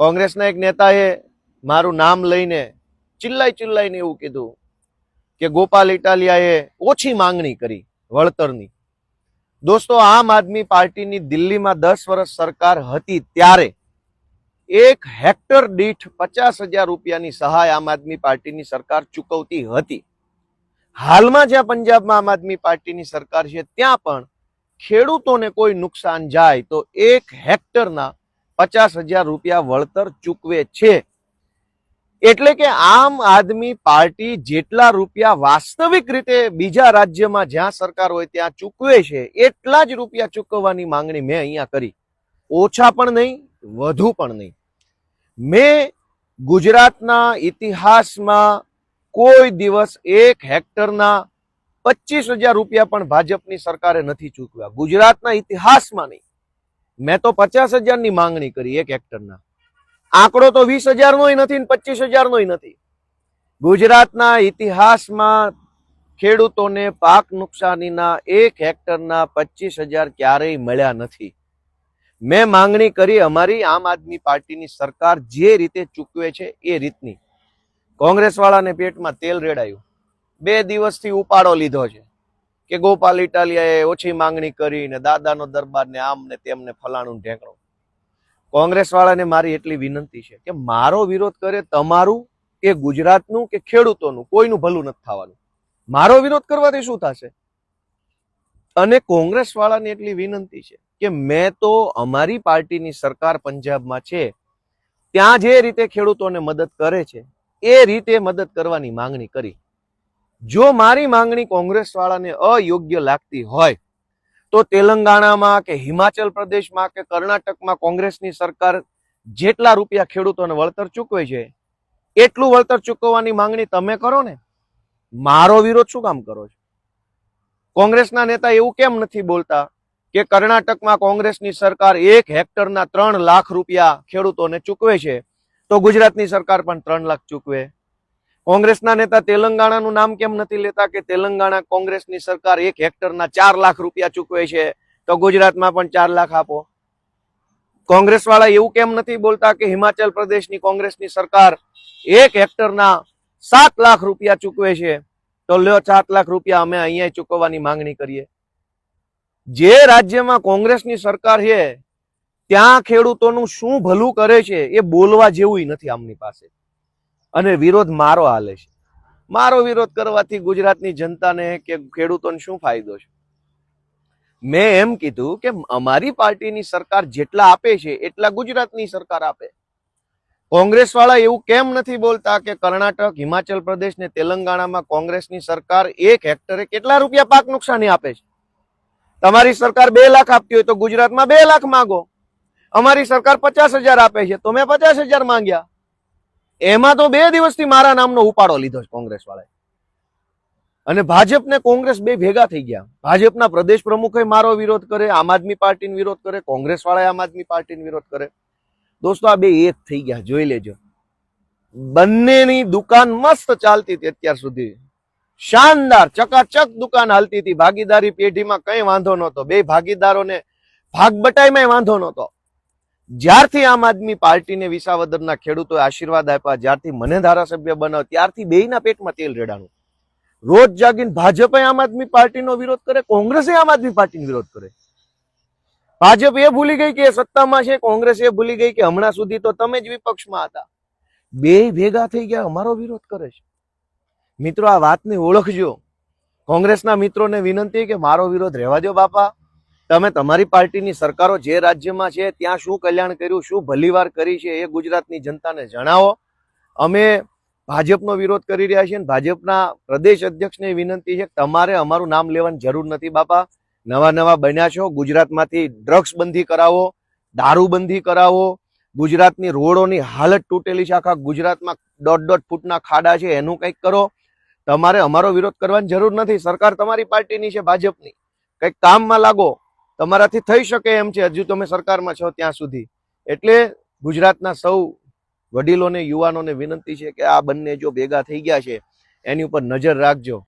કોંગ્રેસના એક નેતાએ મારું નામ લઈને ચિલ્લાઈ ચિલ્લાઈને એવું કીધું કે ગોપાલ ઇટાલિયાએ ઓછી માંગણી કરી વળતરની. દોસ્તો, આમ આદમી પાર્ટીની દિલ્હીમાં દસ વર્ષ સરકાર હતી ત્યારે એક હેક્ટર દીઠ પચાસ હજાર રૂપિયાની સહાય આમ આદમી પાર્ટીની સરકાર ચૂકવતી હતી. હાલમાં જ્યાં પંજાબમાં આમ આદમી પાર્ટીની સરકાર છે, ત્યાં પણ ખેડૂતોને કોઈ નુકસાન જાય તો એક હેક્ટરના પચાસ હજાર રૂપિયા વળતર ચૂકવે છે. એટલે કે આમ આદમી પાર્ટી જેટલા રૂપિયા વાસ્તવિક રીતે બીજા રાજ્યમાં જ્યાં સરકાર હોય ત્યાં ચૂકવે છે, એટલા જ રૂપિયા ચૂકવવાની માંગણી મેં અહીંયા કરી. ઓછા પણ નહીં, વધુ પણ નહીં. મેં ગુજરાતના ઇતિહાસમાં કોઈ દિવસ એક હેક્ટરના પચીસ હજાર રૂપિયા પણ ભાજપની સરકારે નથી ચૂકવ્યા. ગુજરાતના ઇતિહાસમાં નહીં. મેં તો પચાસ હજારની માંગણી કરી એક હેક્ટરના. આંકડો તો વીસ હજારનો નથી ને પચીસ હજારનોય નથી. ગુજરાતના ઇતિહાસમાં ખેડૂતોને પાક નુકસાનીના એક હેક્ટરના પચીસ હજાર ક્યારેય મળ્યા નથી. મેં માંગણી કરી અમારી આમ આદમી પાર્ટીની સરકાર જે રીતે ચૂકવે છે એ રીતની. કોંગ્રેસવાળાને પેટમાં તેલ રેડાયું. બે દિવસથી ઉપાડો લીધો છે. કે ગોપાલ ઇટાલિયાએ ઓછી માંગણી કરી ને દાદાનો દરબારને આમને આમ ને તેમ ફલાણું ઢેંકણું. કોંગ્રેસવાળાને કોંગ્રેસ વાળાને મારી એટલી વિનંતી છે કે મારો વિરોધ કરે તમારું કે ગુજરાતનું કે ખેડૂતોનું, કોઈનું ભલું નથી થવાનું. મારો વિરોધ કરવાથી શું થશે? અને કોંગ્રેસ વાળાની એટલી વિનંતી છે કે મેં તો અમારી પાર્ટીની સરકાર પંજાબમાં છે, ત્યાં જે રીતે ખેડૂતોને મદદ કરે છે, એ રીતે મદદ કરવાની માંગણી કરી. જો મારી માંગણી કોંગ્રેસ વાળાને અયોગ્ય લાગતી હોય, તો તેલંગાણામાં કે હિમાચલ પ્રદેશમાં કે કર્ણાટકમાં કોંગ્રેસની સરકાર જેટલા રૂપિયા ખેડૂતોને વળતર ચૂકવે છે, એટલું વળતર ચૂકવવાની માંગણી તમે કરો ને, મારો વિરોધ શું કામ કરો છો? કોંગ્રેસના નેતા એવું કેમ નથી બોલતા કે કર્ણાટકમાં કોંગ્રેસની સરકાર એક હેક્ટરના ત્રણ લાખ રૂપિયા ખેડૂતોને ચૂકવે છે, તો ગુજરાતની સરકાર પણ ત્રણ લાખ ચૂકવે? કોંગ્રેસના નેતા તેલંગાણાનું નામ કેમ નથી લેતા કે તેલંગાણા કોંગ્રેસની સરકાર એક હેક્ટરના ચાર લાખ રૂપિયા ચૂકવે છે? તો ગુજરાતમાં પણ ચાર લાખ આપો. કોંગ્રેસ વાળા એવું કેમ નથી બોલતા કે હિમાચલ પ્રદેશની કોંગ્રેસની સરકાર એક હેક્ટરના સાત લાખ રૂપિયા ચૂકવે છે? તો લ્યો, સાત લાખ રૂપિયા અમે અહીંયા ચૂકવવાની માંગણી કરીએ. જે રાજ્યમાં કોંગ્રેસની સરકાર છે, ત્યાં ખેડૂતોનું શું ભલું કરે છે એ બોલવા જેવું નથી આમની પાસે. અને વિરોધ મારો હાલે છે. મારો વિરોધ કરવાથી ગુજરાતની જનતાને કે ખેડૂતોને શું ફાયદો છે? મેં એમ કીધું કે અમારી પાર્ટીની સરકાર જેટલા આપે છે, એટલા ગુજરાતની સરકાર આપે. કોંગ્રેસ વાળા એવું કેમ નથી બોલતા કે કર્ણાટક, હિમાચલ પ્રદેશ ને તેલંગાણામાં કોંગ્રેસની સરકાર એક હેક્ટરે કેટલા રૂપિયા પાક નુકસાની આપે છે? તમારી સરકાર બે લાખ આપતી હોય તો ગુજરાતમાં બે લાખ માંગો. અમારી સરકાર પચાસ હજાર આપે છે. તો મેં પચાસ હજાર માંગ્યા. એમાં તો બે દિવસથી મારા નામનો ઉપાડો લીધો છે કોંગ્રેસ વાળાએ અને ભાજપ ને કોંગ્રેસ બે ભેગા થઈ ગયા. ભાજપના પ્રદેશ પ્રમુખે મારો વિરોધ કરે, આમ આદમી પાર્ટીનો વિરોધ કરે કોંગ્રેસ વાળાએ આમ આદમી પાર્ટીનો વિરોધ કરે. દોસ્તો, આ બે એક થઈ ગયા, જોઈ લેજો. બંનેની દુકાન મસ્ત ચાલતી હતી અત્યાર સુધી. શાનદાર, ચકાચક દુકાન હાલતી હતી. ભાગીદારી પેઢીમાં કઈ વાંધો નહોતો. બે ભાગીદારોને ભાગ બટાઈમાં વાંધો નહોતો. જ્યારથી આમ આદમી પાર્ટીને વિસાવદરના ખેડૂતોએ આશીર્વાદ આપ્યા, જ્યારથી મને ધારાસભ્ય બનાવ, ત્યારથી બેયના પેટમાં તેલ રેડાણું. રોજ જાગીને ભાજપે આમ આદમી પાર્ટીનો વિરોધ કરે, કોંગ્રેસે આમ આદમી પાર્ટીનો વિરોધ કરે? ભાજપ એ ભૂલી ગઈ કે એ સત્તામાં છે, કોંગ્રેસ એ ભૂલી ગઈ કે હમણાં સુધી તો તમે જ વિપક્ષમાં હતા. બે ભેગા થઈ ગયા, અમારો વિરોધ કરે છે. મિત્રો, આ વાતને ઓળખજો. કોંગ્રેસના મિત્રોને વિનંતી કે મારો વિરોધ રહેવા દો બાપા. તમે તમારી પાર્ટીની સરકારો જે રાજ્યમાં છે, ત્યાં શું કલ્યાણ કર્યું, શું ભલીવાર કરી છે એ ગુજરાતની જનતાને જણાવો. અમે ભાજપનો વિરોધ કરી રહ્યા છીએ અને ભાજપના પ્રદેશ અધ્યક્ષને વિનંતી છે તમારે અમારું નામ લેવાની જરૂર નથી બાપા. નવા નવા બન્યા છો, ગુજરાતમાંથી ડ્રગ્સ બંધી કરાવો દારૂબંધી કરાવો, ગુજરાતની રોડોની હાલત તૂટેલી છે, આખા ગુજરાતમાં દોઢ દોઢ ફૂટના ખાડા છે, એનું કંઈક કરો. તમારે અમારો વિરોધ કરવાની જરૂર નથી. સરકાર તમારી પાર્ટીની છે, ભાજપની. કંઈક કામમાં લાગો. તમારાથી થઈ શકે એમ છે. હજુ તમે સરકારમાં છો ત્યાં સુધી. એટલે ગુજરાતના સૌ વડીલોને, યુવાનોને વિનંતી છે કે આ બંને જો ભેગા થઈ ગયા છે, એની ઉપર નજર રાખજો.